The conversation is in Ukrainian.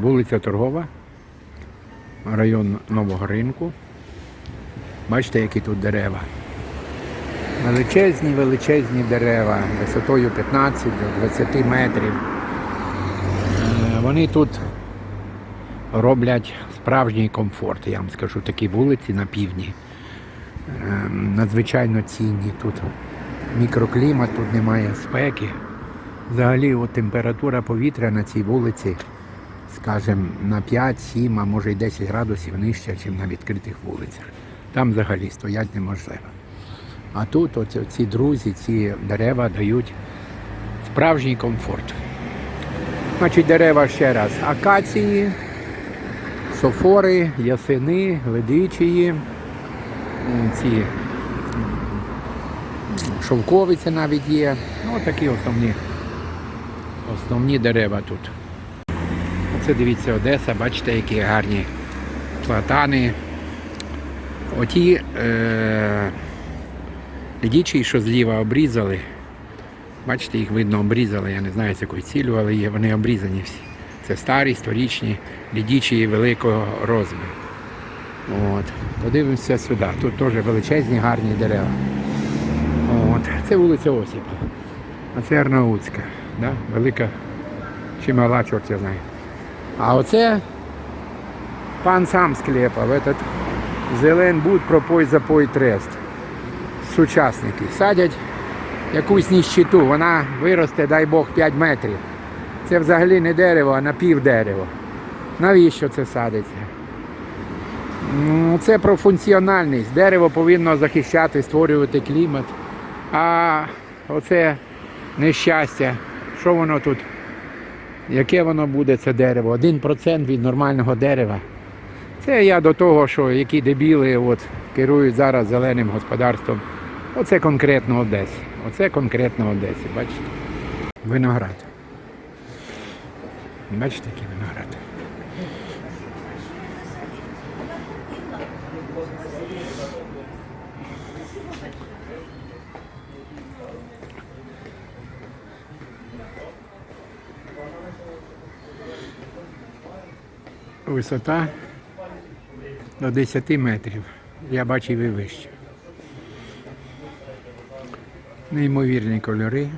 Вулиця Торгова, район Нового ринку. Бачите, які тут дерева. Величезні, величезні дерева, висотою 15 до 20 метрів. Е, Вони тут роблять справжній комфорт, я вам скажу, такі вулиці на півдні. Е, Надзвичайно цінні тут. Мікроклімат, тут немає спеки. Взагалі от температура повітря на цій вулиці, скажімо, на 5-7, а може й 10 градусів нижча, ніж на відкритих вулицях. Там взагалі стоять неможливо. А тут ці друзі, ці дерева дають справжній комфорт. Значить, дерева ще раз. Акації, софори, ясени, ведичії, ці шовковиці навіть є. Ну, такі основні, основні дерева тут. Оце дивіться Одеса, бачите, які гарні платани. Оті е, лідічі, що зліва обрізали. Бачите, їх видно обрізали, я не знаю з якою цілю, але є, вони обрізані всі. Це старі, сторічні, лідічі великого розміру. От. Подивимося сюди. Тут теж величезні гарні дерева. От. Це вулиця Осіпа. А це Арнаутська. Да? Велика чи мала, чорт я знаю. А оце пан сам склепав, этот Зелен буд пропой запой трест. Сучасники. Садять якусь ніщиту, вона виросте, дай Бог, 5 метрів. Це взагалі не дерево, а напівдерево. Навіщо це садиться? Ну, Це про функціональність. Дерево повинно захищати, створювати клімат. А оце нещастя, що воно тут? Яке воно буде, це дерево? 1% від нормального дерева. Це я до того, що які дебіли от, керують зараз зеленим господарством. Оце конкретно Одесі. Оце конкретно Одесі, бачите? Виноград. Бачите, який виноград. Висота до 10 метрів. Я бачив і вище. Неймовірні кольори.